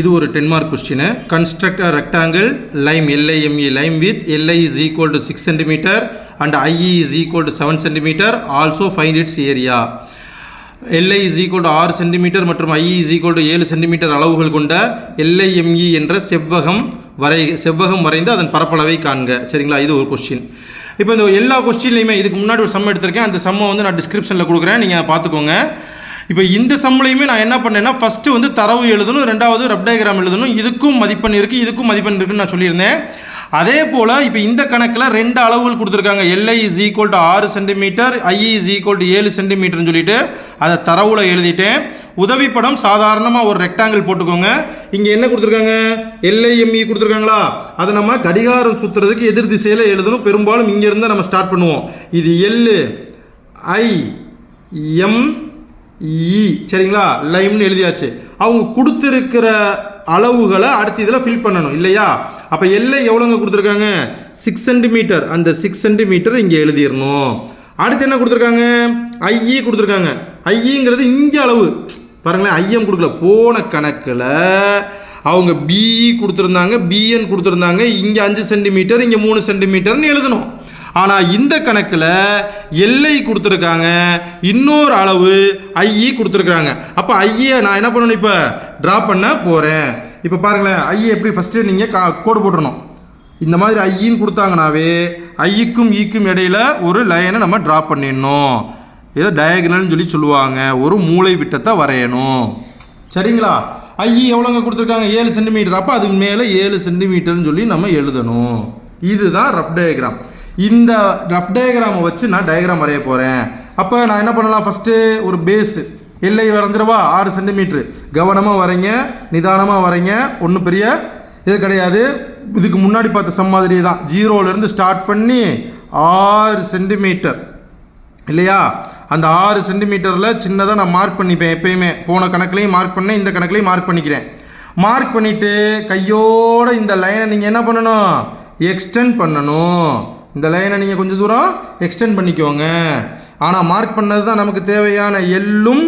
இது ஒரு ten mark question construct a rectangle LIME LIME LIME with LI is equal to six centimetre and IE is equal to seven centimetre also find its area LI is equal to ஆறு centimetre மற்றும் IE is equal to ஏழு centimetre அளவுகள் கொண்ட எல்ஐஎம்இ என்ற செவ்வகம் வரை செவ்வகம் வரைந்து அதன் பரப்பளவை காண்க. சரிங்களா? இது ஒரு கொஸ்டின் இப்போ இந்த எல்லா கொஸ்டின்லையுமே இதுக்கு முன்னாடி ஒரு சம் எடுத்திருக்கேன். அந்த சம்மை வந்து நான் டிஸ்கிரிப்ஷனில் கொடுக்குறேன். நீங்கள் பார்த்துக்கோங்க. இப்போ இந்த சம்பளையுமே நான் என்ன பண்ணேன்னா ஃபஸ்ட்டு வந்து தரவு எழுதணும் ரெண்டாவது ரப் டயக்ராம் எழுதணும். இதுக்கும் மதிப்பெண் இருக்குது இதுக்கும் மதிப்பெண் இருக்குன்னு நான் சொல்லியிருந்தேன். அதே போல் இப்போ இந்த கணக்கில் ரெண்டு அளவுகள் கொடுத்துருக்காங்க. எல்ஐ இஸ் ஈக்குவல் டு ஆறு centimetre IE is equal to ஏழு சென்டிமீட்டர்னு சொல்லிட்டு அதை தரவுல எழுதிட்டேன். உதவி படம் சாதாரணமாக ஒரு ரெக்டாங்கிள் போட்டுக்கோங்க. இங்கே என்ன கொடுத்துருக்காங்க? எல்ஐஎம்இ கொடுத்துருக்காங்களா? அதை நம்ம கடிகாரம் சுற்றுறதுக்கு எதிர் திசையில் எழுதணும். பெரும்பாலும் இங்கேருந்து நம்ம ஸ்டார்ட் பண்ணுவோம். இது எல்லு ஐ எம் இ. சரிங்களா? லைம்னு எழுதியாச்சு. அவங்க கொடுத்துருக்கிற அளவுகளை அடுத்த இதில் ஃபில் பண்ணணும் இல்லையா? அப்போ எல்லை எவ்வளோங்க கொடுத்துருக்காங்க? சிக்ஸ் சென்டிமீட்டர் அந்த சிக்ஸ் சென்டிமீட்டர் இங்கே எழுதிடணும். அடுத்து என்ன கொடுத்துருக்காங்க? ஐஇ கொடுத்துருக்காங்க. ஐஇங்கிறது இங்கே அளவு. பாருங்களேன் ஐஎம் கொடுக்கல. போன கணக்கில் அவங்க பிஇ கொடுத்துருந்தாங்க பிஎன் கொடுத்துருந்தாங்க. இங்கே அஞ்சு சென்டிமீட்டர் இங்கே மூணு சென்டிமீட்டர்னு எழுதணும். ஆனால் இந்த கணக்கில் எல்லை கொடுத்துருக்காங்க இன்னொரு அளவு ஐஇ கொடுத்துருக்குறாங்க அப்போ ஐயை நான் என்ன பண்ணணும் இப்போ? ட்ரா பண்ண போகிறேன் இப்போ பாருங்களேன் ஐஏ எப்படி ஃபஸ்ட்டு நீங்கள் கா கோடு போட்டுடணும் இந்த மாதிரி ஐயின்னு கொடுத்தாங்கனாவே ஐக்கும் ஈக்கும் இடையில ஒரு லைனை நம்ம ட்ரா பண்ணிடணும். ஏதோ டயக்னல்னு சொல்லி சொல்லுவாங்க. ஒரு மூளை விட்டத்தை வரையணும். சரிங்களா? ஐஇ எவ்வளோங்க கொடுத்துருக்காங்க? ஏழு சென்டிமீட்டர் அப்போ அதுக்கு மேலே ஏழு சென்டிமீட்டர்னு சொல்லி நம்ம எழுதணும். இதுதான் ரஃப் டயக்ராம் இந்த ரஃப் டயக்ராமை வச்சு நான் டயக்ராம் வரைய போகிறேன் அப்போ நான் என்ன பண்ணலாம்? ஃபஸ்ட்டு ஒரு பேஸு எல்லை வரைஞ்சிடவா? ஆறு சென்டிமீட்ரு கவனமாக வரைங்க நிதானமாக வரைங்க ஒன்றும் பெரிய இது கிடையாது. இதுக்கு முன்னாடி பார்த்த சம் மாதிரி தான் ஜீரோலேருந்து ஸ்டார்ட் பண்ணி ஆறு சென்டிமீட்டர் இல்லையா? அந்த ஆறு சென்டிமீட்டரில் சின்னதாக நான் மார்க் பண்ணிப்பேன் எப்பயுமே. போன கணக்குலையும் மார்க் பண்ணேன் இந்த கணக்குலையும் மார்க் பண்ணிக்கிறேன். மார்க் பண்ணிவிட்டு கையோட இந்த லைனை நீங்கள் என்ன பண்ணணும்? எக்ஸ்டெண்ட் பண்ணணும். இந்த லைனை நீங்கள் கொஞ்சம் தூரம் எக்ஸ்டெண்ட் பண்ணிக்கோங்க. ஆனால் மார்க் பண்ணது தான் நமக்கு தேவையான எல்லும்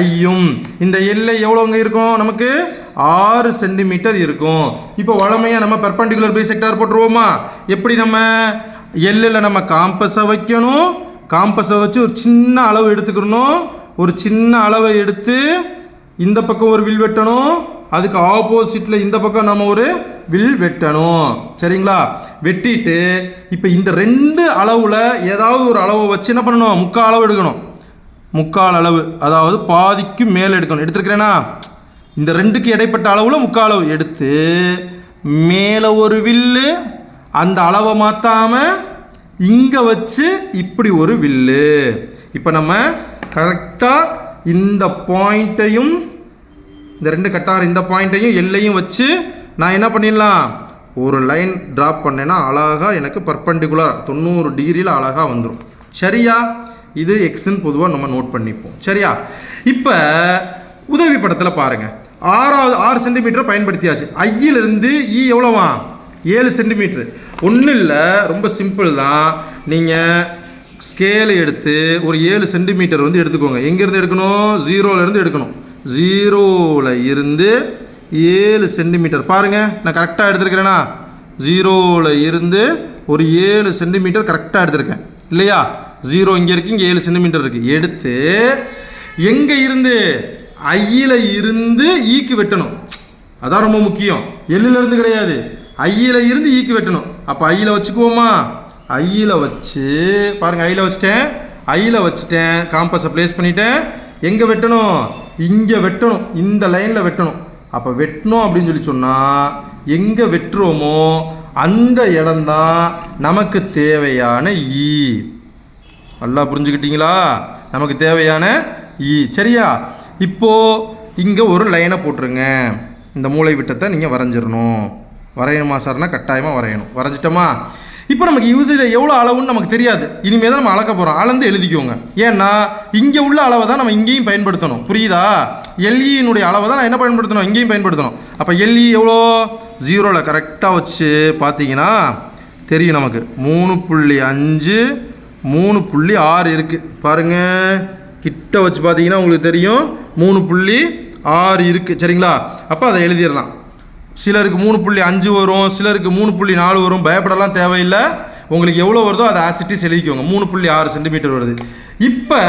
ஐயும். இந்த எல்லை எவ்வளோங்க இருக்கும்? நமக்கு ஆறு சென்டிமீட்டர் இருக்கும். இப்போ வளமையாக நம்ம பெர்பண்டிகுலர் பை செக்டார் போட்டுருவோமா? எப்படி நம்ம எல்லில் நம்ம காம்பஸை வைக்கணும்? காம்பஸை வச்சு ஒரு சின்ன அளவு எடுத்துக்கணும். ஒரு சின்ன அளவை எடுத்து இந்த பக்கம் ஒரு வில் வெட்டணும். அதுக்கு ஆப்போசிட்டில் இந்த பக்கம் நம்ம ஒரு வில் வெட்டணும். சரிங்களா? வெட்டிட்டு இப்போ இந்த ரெண்டு அளவில் ஏதாவது ஒரு அளவை வச்சு என்ன பண்ணணும்? முக்கால் அளவு எடுக்கணும். முக்கால் அளவு அதாவது பாதிக்கு மேலே எடுக்கணும். எடுத்துருக்கிறேன்னா இந்த ரெண்டுக்கு இடைப்பட்ட அளவில் முக்கால் அளவு எடுத்து மேலே ஒரு வில்லு அந்த அளவை மாற்றாமல் இங்கே வச்சு இப்படி ஒரு வில்லு. இப்போ நம்ம கரெக்டாக இந்த பாயிண்ட்டையும் இந்த ரெண்டு கட்டார் இந்த பாயிண்ட்டையும் எல்லையும் வச்சு நான் என்ன பண்ணிடலாம்? ஒரு லைன் ட்ராப் பண்ணேன்னா அழகாக எனக்கு பர்பண்டிகுலர் தொண்ணூறு டிகிரியில் அழகாக வந்துடும் சரியா? இது எக்ஸ்ன்னு பொதுவாக நம்ம நோட் பண்ணிப்போம். சரியா? இப்போ உதவி படத்தில் பாருங்கள் ஆறாவது ஆறு சென்டிமீட்டர் பயன்படுத்தியாச்சு. ஐயிலிருந்து இ e எவ்வளோவா? ஏழு சென்டிமீட்ரு ஒன்றும் இல்லை ரொம்ப சிம்பிள் தான். நீங்கள் ஸ்கேலை எடுத்து ஒரு ஏழு சென்டிமீட்டர் வந்து எடுத்துக்கோங்க. எங்கேருந்து எடுக்கணும்? ஜீரோலேருந்து எடுக்கணும். ஜீரோவில் இருந்து ஏழு சென்டிமீட்டர் பாருங்கள் நான் கரெக்டாக எடுத்துருக்கிறேன்னா ஜீரோவில் இருந்து ஒரு ஏழு சென்டிமீட்டர் கரெக்டாக எடுத்திருக்கேன். இல்லையா? ஜீரோ இங்கே இருக்குது இங்கே ஏழு சென்டிமீட்டர் இருக்குது எடுத்து எங்கே இருந்து? ஐயில் இருந்து e ஈக்கு வெட்டணும். அதான் ரொம்ப முக்கியம். எல்லுல கிடையாது. ஐயில் இருந்து e ஈக்கு வெட்டணும். அப்போ ஐயில் வச்சுக்குவோமா? ஐயில் வச்சு பாருங்கள் ஐயில் வச்சுட்டேன். ஐயில் வச்சுட்டேன். காம்பஸை ப்ளேஸ் பண்ணிட்டேன். எங்கே வெட்டணும்? இங்கே வெட்டணும் இந்த லைனில் வெட்டணும். அப்போ வெட்டணும் அப்படின்னு சொல்லி சொன்னால் எங்கே வெட்டுறோமோ அந்த இடம்தான் நமக்கு தேவையான ஈ நல்லா புரிஞ்சுக்கிட்டீங்களா? நமக்கு தேவையான ஈ சரியா? இப்போது இங்கே ஒரு லைனை போட்டுருங்க. இந்த மூளை விட்டத்தை நீங்கள் வரைஞ்சிடணும் வரையணுமா சார்னா கட்டாயமாக வரையணும். வரைஞ்சிட்டோமா? இப்போ நமக்கு இதில் எவ்வளோ அளவுன்னு நமக்கு தெரியாது. இனிமேல் தான் நம்ம அளக்க போகிறோம் அளந்து எழுதிக்கோங்க. ஏன்னா இங்கே உள்ள அளவை தான் நம்ம இங்கேயும் பயன்படுத்தணும். புரியுதா? எல்இனுடைய அளவை தான் நான் என்ன பயன்படுத்தணும்? இங்கேயும் பயன்படுத்தணும். அப்போ எல்இ எவ்வளோ? ஜீரோவில் கரெக்டாக வச்சு பார்த்தீங்கன்னா தெரியும் நமக்கு. மூணு புள்ளி அஞ்சு மூணு புள்ளி ஆறு இருக்குது பாருங்கள் கிட்ட வச்சு பார்த்தீங்கன்னா உங்களுக்கு தெரியும். மூணு புள்ளி ஆறு இருக்குது சரிங்களா? அப்போ அதை எழுதிடலாம். சிலருக்கு மூணு புள்ளி அஞ்சு வரும் சிலருக்கு மூணு புள்ளி நாலு வரும். பயப்படலாம் தேவையில்லை. உங்களுக்கு எவ்வளோ வருதோ அதை ஆசிட்டிஸ் எழுதிக்கோங்க மூணு புள்ளி ஆறு சென்டிமீட்டர் வருது. இப்போ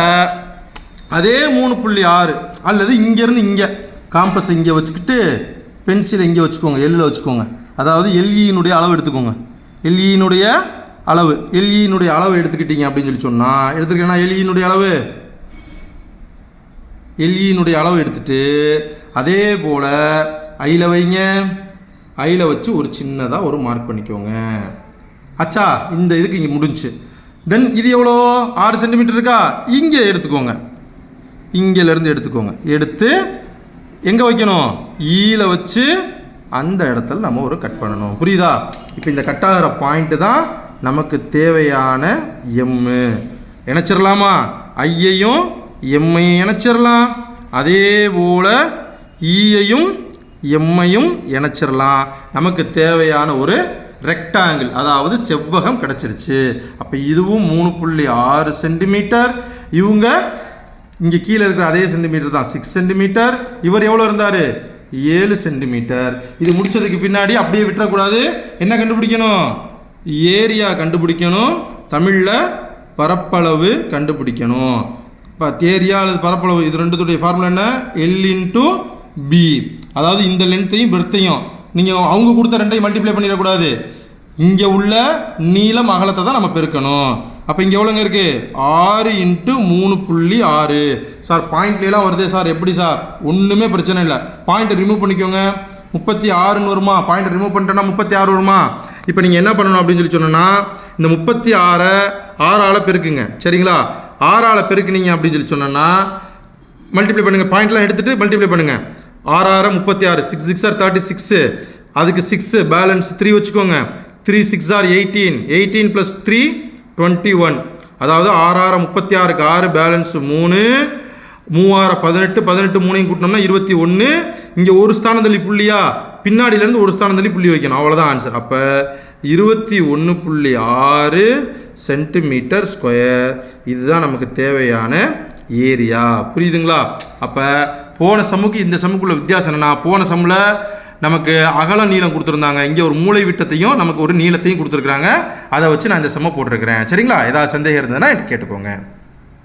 அதே மூணு புள்ளி ஆறு அல்லது இங்கேருந்து இங்கே காம்பஸ் இங்கே வச்சுக்கிட்டு பென்சிலை இங்கே வச்சுக்கோங்க எல்லில் வச்சுக்கோங்க. அதாவது எல்இனுடைய அளவு எடுத்துக்கோங்க. எல்இனுடைய அளவு. எல்இனுடைய அளவு எடுத்துக்கிட்டீங்க அப்படின்னு சொல்லி சொன்னால் எடுத்துக்கிட்டேன்னா எல்இனுடைய அளவு? எல்இனுடைய அளவு எடுத்துகிட்டு அதே போல் ஐயில் வைங்க. ஐயில் வச்சு ஒரு சின்னதாக ஒரு மார்க் பண்ணிக்கோங்க. அச்சா இந்த இதுக்கு இங்கே முடிஞ்சுச்சு. தென் இது எவ்வளோ? ஆறு சென்டிமீட்டர் இருக்கா? இங்கே எடுத்துக்கோங்க. இங்கேலேருந்து எடுத்துக்கோங்க. எடுத்து எங்கே வைக்கணும்? ஈல வச்சு அந்த இடத்துல நம்ம ஒரு கட் பண்ணணும். புரியுதா? இப்போ இந்த கட் ஆகிற பாயிண்ட்டு தான் நமக்கு தேவையான எம்மு இணைச்சிடலாமா ஐயையும் எம்மையும் இணைச்சிடலாம் அதே போல் ஈயையும் e எம்மையும் இணைச்சிடலாம் நமக்கு தேவையான ஒரு ரெக்டாங்கிள் அதாவது செவ்வகம் கிடச்சிருச்சு. அப்போ இதுவும் மூணு புள்ளி ஆறு சென்டிமீட்டர் இவங்க இங்கே கீழே இருக்கிற அதே சென்டிமீட்டர் தான். சிக்ஸ் சென்டிமீட்டர் இவர் எவ்வளோ இருந்தார்? ஏழு சென்டிமீட்டர் இது முடிச்சதுக்கு பின்னாடி அப்படியே விட்டுறக்கூடாது. என்ன கண்டுபிடிக்கணும்? ஏரியா கண்டுபிடிக்கணும். தமிழில் பரப்பளவு கண்டுபிடிக்கணும். இப்போ ஏரியா அல்லது பரப்பளவு இது ரெண்டுத்துடைய ஃபார்முலா என்ன? எல் இன்ட்டு பி அதாவது இந்த லென்த்தையும் பெர்த்தையும் நீங்கள் அவங்க கொடுத்த ரெண்டையும் மல்டிப்ளை பண்ணிடக்கூடாது. இங்கே உள்ள நீளம் அகலத்தை தான் நம்ம பெருக்கணும். அப்போ இங்கே எவ்வளோங்க இருக்குது ஆறு இன்ட்டு மூணு புள்ளி ஆறு. சார் பாயிண்ட்லாம் வருது சார். எப்படி சார்? ஒன்றுமே பிரச்சனை இல்லை. பாயிண்ட்டை ரிமூவ் பண்ணிக்கோங்க. முப்பத்தி ஆறுன்னு வருமா? பாயிண்ட் ரிமூவ் பண்ணிட்டோன்னா முப்பத்தி ஆறு வருமா? இப்போ நீங்கள் என்ன பண்ணணும் அப்படின்னு சொல்லி சொன்னோன்னா இந்த முப்பத்தி ஆறை ஆறால் பெருக்குங்க. சரிங்களா? ஆறால் பெருக்குனீங்க அப்படின்னு சொல்லி சொன்னோன்னா மல்டிப்ளை பண்ணுங்கள் பாயிண்ட்லாம் எடுத்துகிட்டு மல்டிப்ளை பண்ணுங்கள் ஆறு ஆறு முப்பத்தி ஆறு six six or thirty six அதுக்கு சிக்ஸு பேலன்ஸ் த்ரீ வச்சுக்கோங்க. Three six or eighteen eighteen plus three twenty one அதாவது ஆறு ஆறு முப்பத்தி ஆறுக்கு ஆறு பேலன்ஸ் மூணு. மூவாயிரம் பதினெட்டு பதினெட்டு மூணையும் கூட்டினோம்னா இருபத்தி ஒன்று. இங்கே ஒரு ஸ்தானம் தள்ளி புள்ளியா? பின்னாடியிலேருந்து ஒரு ஸ்தானம் தள்ளி புள்ளி வைக்கணும். அவ்வளோதான் ஆன்சர் அப்போ இருபத்தி ஒன்று புள்ளி ஆறு சென்டிமீட்டர் ஸ்கொயர் இதுதான் நமக்கு தேவையான ஏரியா. புரியுதுங்களா? அப்போ போன சம்முக்கு இந்த சம்முக்குள்ள வித்தியாசம் என்னென்னா போன சம்மில் நமக்கு அகல நீளம் கொடுத்துருந்தாங்க. இங்கே ஒரு மூளை விட்டத்தையும் நமக்கு ஒரு நீளத்தையும் கொடுத்துருக்குறாங்க. அதை வச்சு நான் இந்த செம்ம போட்டிருக்கிறேன். சரிங்களா? ஏதாவது சந்தேகம் இருந்ததுன்னா எனக்கு கேட்டுக்கோங்க.